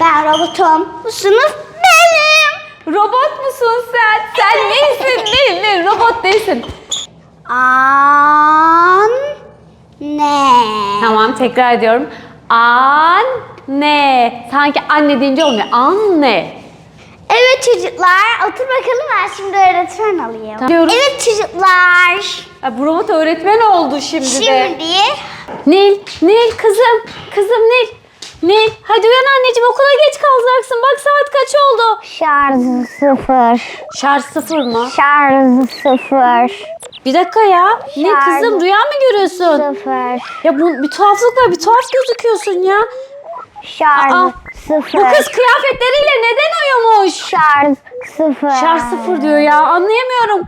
Ben robotum. Bu sınıf benim. Robot musun sen? Sen neysin? Değil, değil. Robot değilsin. An ne? Tamam tekrar ediyorum. Anne. Sanki anne deyince olmuyor. Anne. Evet çocuklar otur bakalım ben şimdi öğretmen alayım. Tamam. Diyoruz. Evet çocuklar. Ya bu robot öğretmen oldu şimdi, de. Şimdi Nil, Nil kızım. Kızım Nil. Nil hadi uyan anneciğim okula geç kalacaksın. Bak saat kaç oldu? şarj sıfır. Şarj sıfır mı? Şarj sıfır. Bir dakika ya. Ne Şarj kızım rüya mı görüyorsun? Sıfır. Ya bu bir tuhaflık var. Bir tuhaf gözüküyorsun ya. Şarj Aa, sıfır. Bu kız kıyafetleriyle neden uyumuş? Şarj sıfır. Şarj sıfır diyor ya. Anlayamıyorum.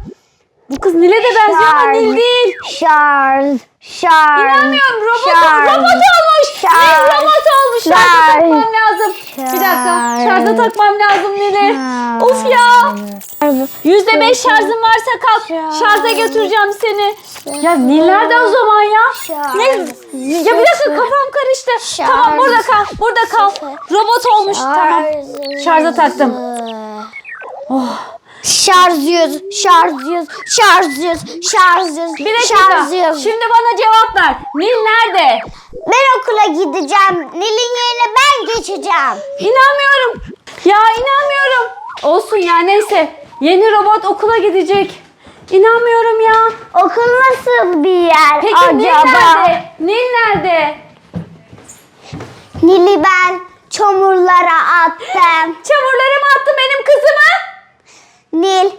Bu kız Nil'e de benziyor ama. Nil değil. Şarj. Şarj. İnanmıyorum. Robot, Şarj. robot olmuş. Nil Şarj. robot olmuş. Şarja Şarj. takmam lazım. Bir dakika. Şarj. Şarja takmam lazım Nil'i. Of ya. Yüzde beş şarjın varsa kalk. Şarja götüreceğim seni. Ya Nil nerede o zaman ya? Ne? Ya bir dakika kafam karıştı. Tamam burada kal. Burada kal. Robot olmuş. Tamam. Şarja taktım. Şarj yüz, şarj yüz, şarj yüz, şarj yüz, Bir dakika. şarj yüz. Şimdi bana cevap ver. Nil nerede? Ben okula gideceğim. Nil'in yerine ben geçeceğim. İnanmıyorum. Ya inanmıyorum. Olsun ya neyse. Yeni robot okula gidecek. İnanmıyorum ya. Okul nasıl bir yer Peki Nil acaba? nerede? Nil nerede? Nil'i ben çamurlara attım. Çamurlara mı attın benim kızımı? Nil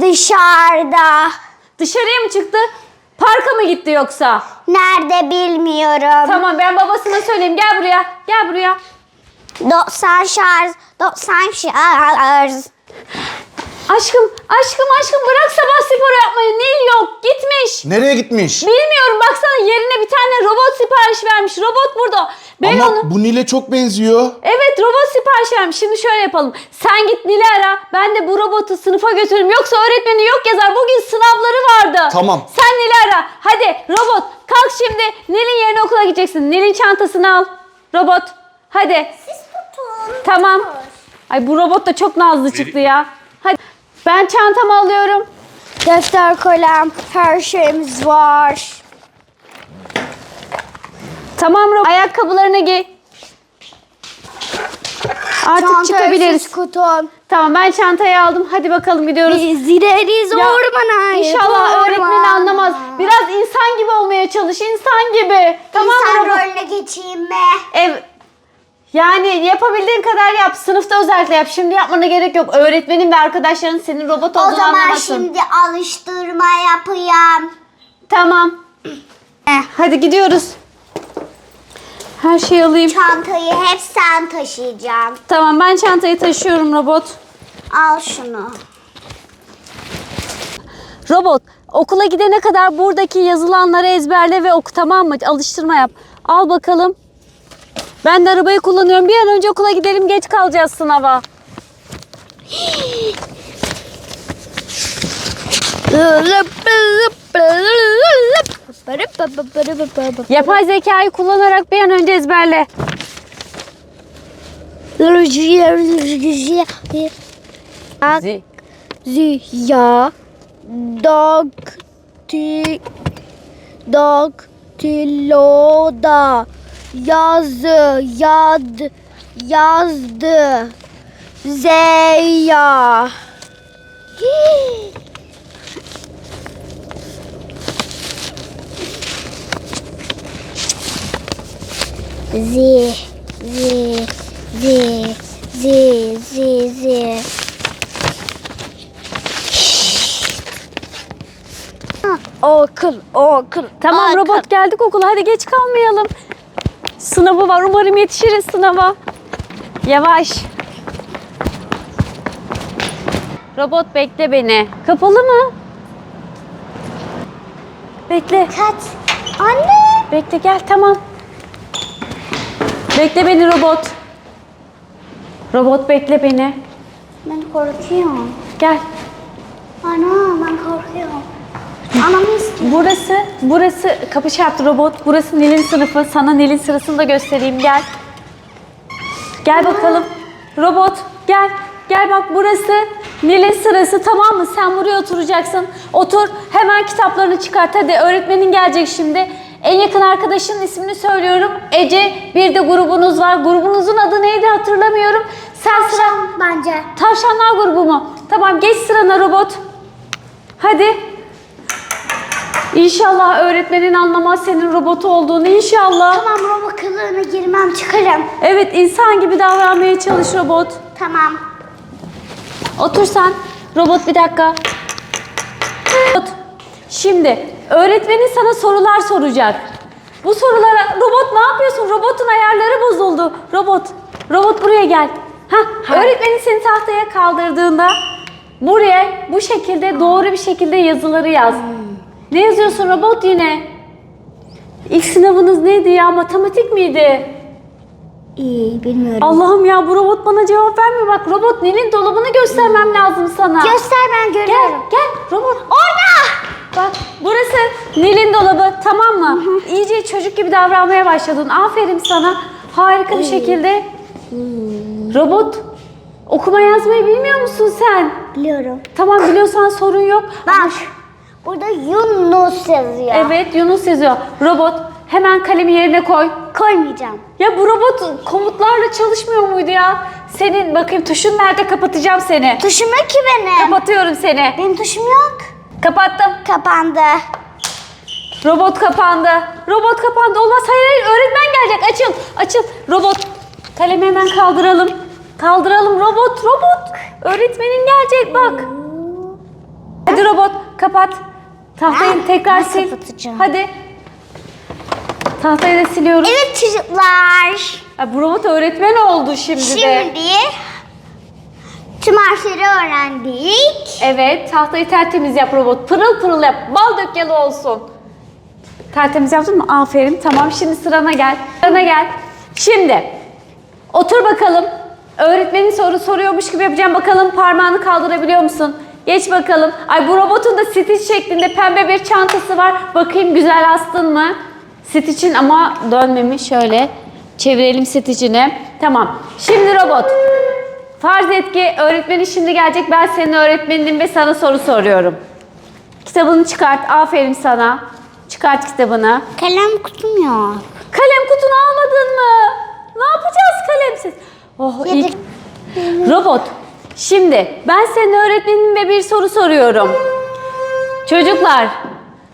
dışarıda. Dışarıya mı çıktı? Parka mı gitti yoksa? Nerede bilmiyorum. Tamam ben babasına söyleyeyim. Gel buraya. Gel buraya. 90 şarj, 90 şarj. Aşkım, aşkım, aşkım bırak sabah spor yapmayı. Nil yok. Gitmiş. Nereye gitmiş? Bilmiyorum baksana yerine bir tane robot sipariş vermiş. Robot burada. Ben Ama onu... bu Nil'e çok benziyor. Evet robot sipariş vermiş. Şimdi şöyle yapalım. Sen git Nil'i ara. Ben de bu robotu sınıfa götürürüm. Yoksa öğretmeni yok yazar. Bugün sınavları vardı. Tamam. Sen Nil'i ara. Hadi robot kalk şimdi. Nil'in yerine okula gideceksin. Nil'in çantasını al. Robot. Hadi. Siz tutun. Tamam. Ay bu robot da çok nazlı çıktı ya. Ben çantamı alıyorum. Defter, kalem, her şeyimiz var. Tamam robot. Ayakkabılarını giy. Artık çıkabiliriz. kutum. Tamam ben çantayı aldım. Hadi bakalım gidiyoruz. Biz gideriz Ya, ormana. İnşallah ormana. öğretmen anlamaz. Biraz insan gibi olmaya çalış. insan gibi. Tamam İnsan mı? rolüne geçeyim mi? Ev yani yapabildiğin kadar yap. Sınıfta özellikle yap. Şimdi yapmana gerek yok. Öğretmenin ve arkadaşların senin robot O olduğunu zaman anlamasın. şimdi alıştırma yapayım. Tamam. Eh. Hadi gidiyoruz. Her şeyi alayım. Çantayı hep sen taşıyacaksın. Tamam ben çantayı taşıyorum robot. Al şunu. Robot okula gidene kadar buradaki yazılanları ezberle ve oku tamam mı? Alıştırma yap. Al bakalım. Ben de arabayı kullanıyorum. Bir an önce okula gidelim geç kalacağız sınava. Yapay zekayı kullanarak bir an önce ezberle. Zi. Ziya dog ti dog tiloda yazı yad yazdı Zeya Hii. Zi zi zi zi zi zi Okul, okul. Tamam okul. robot geldik okula. Hadi geç kalmayalım. Sınavı var. Umarım yetişiriz sınava. Yavaş. Robot bekle beni. Kapalı mı? Bekle. Kaç. Anne. Bekle gel tamam. Bekle beni robot. Robot bekle beni. Ben korkuyorum. Gel. Ana ben korkuyorum. Anamı istiyor. Burası, burası kapı çarptı robot. Burası Nil'in sınıfı. Sana Nil'in sırasını da göstereyim gel. Gel bakalım. Robot gel. Gel bak burası Nil'in sırası tamam mı? Sen buraya oturacaksın. Otur. Hemen kitaplarını çıkart. Hadi öğretmenin gelecek şimdi. En yakın arkadaşının ismini söylüyorum. Ece. Bir de grubunuz var. Grubunuzun adı neydi hatırlamıyorum. Sen sıra... Bence. Tavşanlar grubu mu? Tamam geç sırana robot. Hadi. İnşallah öğretmenin anlamaz senin robot olduğunu inşallah. Tamam robot kılığına girmem çıkarım. Evet insan gibi davranmaya çalış robot. Tamam. Otur sen. Robot bir dakika. Robot. Şimdi öğretmenin sana sorular soracak. Bu sorulara robot ne yapıyorsun? Robotun ayarları bozuldu. Robot. Robot buraya gel. Hah, öğretmenin seni tahtaya kaldırdığında buraya bu şekilde doğru bir şekilde yazıları yaz. Ne yazıyorsun robot yine? İlk sınavınız neydi ya? Matematik miydi? İyi bilmiyorum. Allah'ım ya bu robot bana cevap vermiyor. Bak robot Nil'in dolabını göstermem lazım sana. Göster ben Gel görüyorum. gel robot. Orada. Bak burası Nil'in dolabı tamam mı? İyice çocuk gibi davranmaya başladın. Aferin sana. Harika bir şekilde. Robot okuma yazmayı bilmiyor musun sen? Biliyorum. Tamam biliyorsan sorun yok. Bak. Burada Yunus yazıyor. Evet Yunus yazıyor. Robot hemen kalemi yerine koy. Koymayacağım. Ya bu robot komutlarla çalışmıyor muydu ya? Senin bakayım tuşun nerede kapatacağım seni. Tuşum yok ki benim. Kapatıyorum seni. Benim tuşum yok. Kapattım. Kapandı. Robot kapandı. Robot kapandı. Olmaz. Hayır hayır öğretmen gelecek. Açıl. Açıl. Robot. Kalemi hemen kaldıralım. Kaldıralım robot. Robot. Öğretmenin gelecek bak. Hadi robot kapat. Tahtayı Ben- tekrar ben sil. kapatacağım. Hadi. Tahtayı da siliyorum. Evet çocuklar. Ay, bu robot öğretmen oldu şimdi, de. Şimdi tüm harfleri öğrendik. Evet, tahtayı tertemiz yap robot. Pırıl pırıl yap. Bal dökeli olsun. Tertemiz yaptın mı? Aferin. Tamam, şimdi sırana gel. Sırana gel. Şimdi, otur bakalım. Öğretmenin soru soruyormuş gibi yapacağım. Bakalım parmağını kaldırabiliyor musun? Geç bakalım. Ay bu robotun da Stitch şeklinde pembe bir çantası var. Bakayım güzel astın mı? Stitch'in ama dönmemiş. Şöyle çevirelim Stitch'ini. Tamam. Şimdi robot. Farz et ki öğretmenin şimdi gelecek. Ben senin öğretmeninim ve sana soru soruyorum. Kitabını çıkart. Aferin sana. Çıkart kitabını. Kalem kutum yok. Kalem kutunu almadın mı? Ne yapacağız kalemsiz? Oh iyi. Robot. Şimdi ben senin öğretmenim ve bir soru soruyorum. Çocuklar,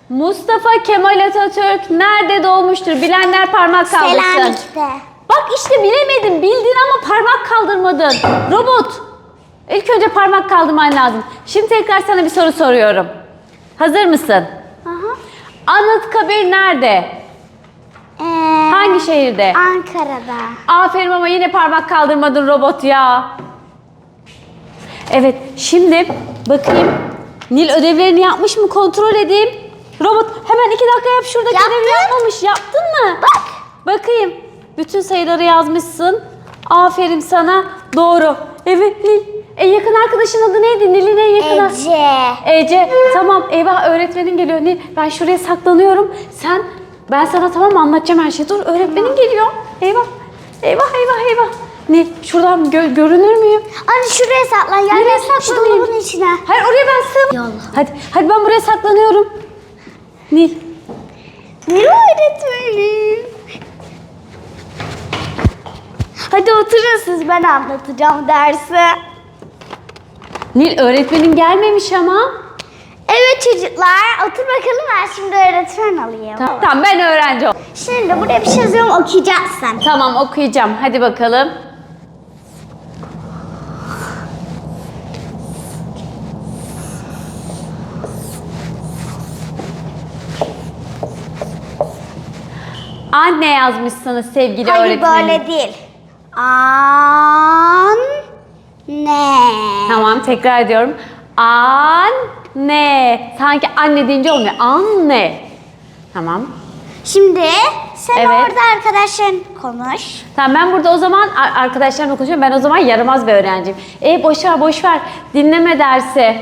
Mustafa Kemal Atatürk nerede doğmuştur? Bilenler parmak kaldırsın. Selanik'te. Bak işte bilemedin, bildin ama parmak kaldırmadın. Robot. İlk önce parmak kaldırman lazım. Şimdi tekrar sana bir soru soruyorum. Hazır mısın? Aha. Anıtkabir nerede? Ee, Hangi şehirde? Ankara'da. Aferin ama yine parmak kaldırmadın robot ya. Evet, şimdi bakayım. Nil ödevlerini yapmış mı kontrol edeyim. Robot hemen iki dakika yap şuradaki Yaptım. ödevi yapmamış. Yaptın mı? Bak. Bakayım. Bütün sayıları yazmışsın. Aferin sana. Doğru. Evet Nil. En yakın arkadaşın adı neydi? Nil'in en yakın Ece. Ece. Tamam eyvah öğretmenin geliyor. Nil ben şuraya saklanıyorum. Sen ben sana tamam anlatacağım her şeyi. Dur öğretmenin geliyor. Eyvah. Eyvah eyvah eyvah. Nil şuradan gö- görünür müyüm? Anne şuraya saklan. Gel Nereye Şu saklanayım? dolabın içine. Hayır oraya ben sığmam. Yallah. Hadi, hadi ben buraya saklanıyorum. Nil. Ne öğretmenim? Hadi oturun siz ben anlatacağım dersi. Nil öğretmenin gelmemiş ama. Evet çocuklar otur bakalım ben şimdi öğretmen alayım. Tamam, tamam ben öğrenci oldum. Şimdi buraya bir şey yazıyorum okuyacaksın. Tamam okuyacağım. Hadi bakalım. Anne yazmışsınız sevgili Hayır öğretmenim. böyle değil. An ne? Tamam tekrar ediyorum. Anne. Sanki anne deyince olmuyor. Anne. Tamam. Şimdi sen Evet. orada arkadaşların konuş. Tamam ben burada o zaman ar- arkadaşlarımla konuşuyorum. Ben o zaman yaramaz bir öğrenciyim. E boş ver boş ver. Dinleme dersi.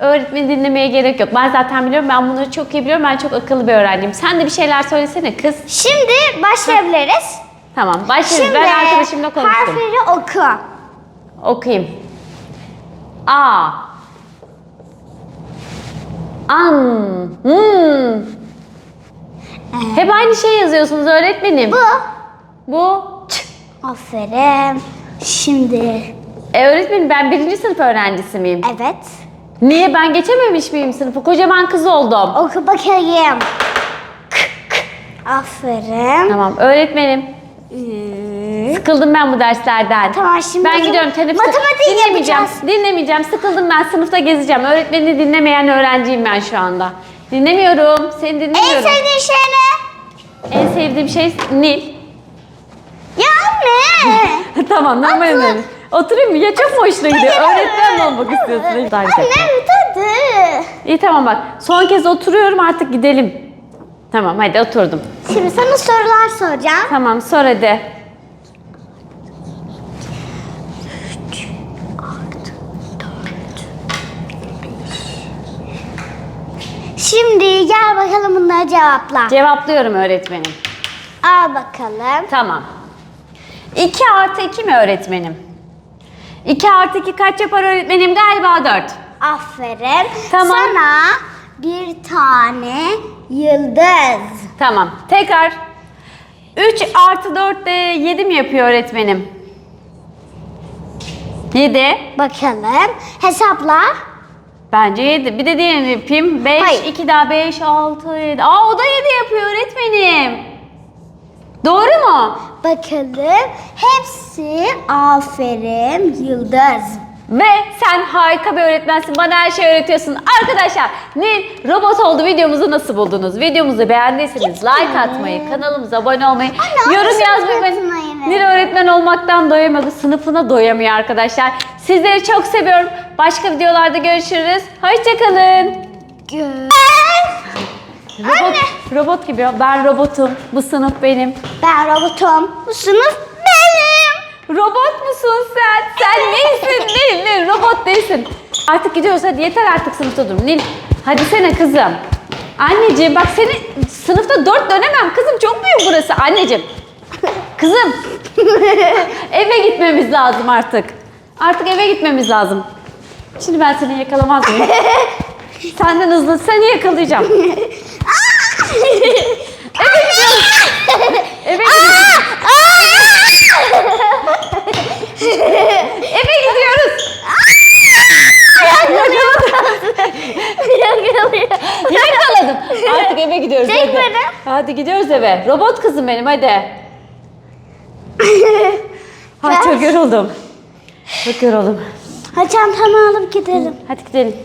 Öğretmeni dinlemeye gerek yok. Ben zaten biliyorum. Ben bunları çok iyi biliyorum. Ben çok akıllı bir öğrenciyim. Sen de bir şeyler söylesene kız. Şimdi başlayabiliriz. Tamam başlayalım. Şimdi Ben arkadaşımla konuştum. harfleri oku. Okuyayım. A. An. Hmm. Hep aynı şey yazıyorsunuz öğretmenim. Bu. Bu. Aferin. Şimdi. E, öğretmenim ben birinci sınıf öğrencisi miyim? Evet. Niye ben geçememiş miyim sınıfı? Kocaman kız oldum. Oku bakayım. Aferin. Tamam öğretmenim. Hmm. Sıkıldım ben bu derslerden. Tamam, şimdi Ben gidiyorum teneffüse. Matematiği dinlemeyeceğim. yapacağız. Dinlemeyeceğim. Sıkıldım ben sınıfta gezeceğim. Öğretmeni dinlemeyen öğrenciyim ben şu anda. Dinlemiyorum. Seni En dinlemiyorum. sevdiğin şey ne? En sevdiğim şey Nil. Ya anne. tamam normal öğretmenim. Oturayım mı? Ya çok hoşuna gidiyor? Öğretmen olmak istiyorsun? İyi, tamam, Anne tadı. İyi tamam bak. Son kez oturuyorum artık gidelim. Tamam hadi oturdum. Şimdi sana sorular soracağım. Tamam sor hadi. Şimdi gel bakalım bunları cevapla. Cevaplıyorum öğretmenim. Al bakalım. Tamam. 2 artı 2 mi öğretmenim? 2 artı 2 kaç yapar öğretmenim? Galiba 4. Aferin. Tamam. Sana bir tane yıldız. Tamam. Tekrar. 3 artı 4 de 7 mi yapıyor öğretmenim? 7. Bakalım. Hesapla. Bence 7. Bir de diğerini yapayım. 5, Hayır. 2 daha 5, 6, 7. Aa o da 7 yapıyor öğretmenim. Doğru mu? Bakalım. Hepsi aferin yıldız. Ve sen harika bir öğretmensin. Bana her şeyi öğretiyorsun. Arkadaşlar Nil robot oldu videomuzu nasıl buldunuz? Videomuzu beğendiyseniz like atmayı, kanalımıza abone olmayı, Anne, yorum yazmayı. Nil öğretmen olmaktan doyamadı. Sınıfına doyamıyor arkadaşlar. Sizleri çok seviyorum. Başka videolarda görüşürüz. Hoşçakalın. Gö- Robot, robot gibi. ya. Ben robotum. Bu sınıf benim. Ben robotum. Bu sınıf benim. Robot musun sen? Sen neysin? Nil, Nil robot değilsin. Artık gidiyoruz hadi yeter artık sınıfta dur. Nil hadi sene kızım. Anneciğim bak seni sınıfta dört dönemem kızım çok büyük burası anneciğim. Kızım eve gitmemiz lazım artık. Artık eve gitmemiz lazım. Şimdi ben seni yakalamaz mıyım? Senden hızlı seni yakalayacağım. eve gidiyoruz. Eve gidiyoruz. Eve gidiyoruz. Yakaladım. Artık eve gidiyoruz. Çek hadi. beni. Hadi gidiyoruz eve. Robot kızım benim hadi. Ay çok yoruldum. Çok yoruldum. Hadi çantamı alıp gidelim. Hadi gidelim.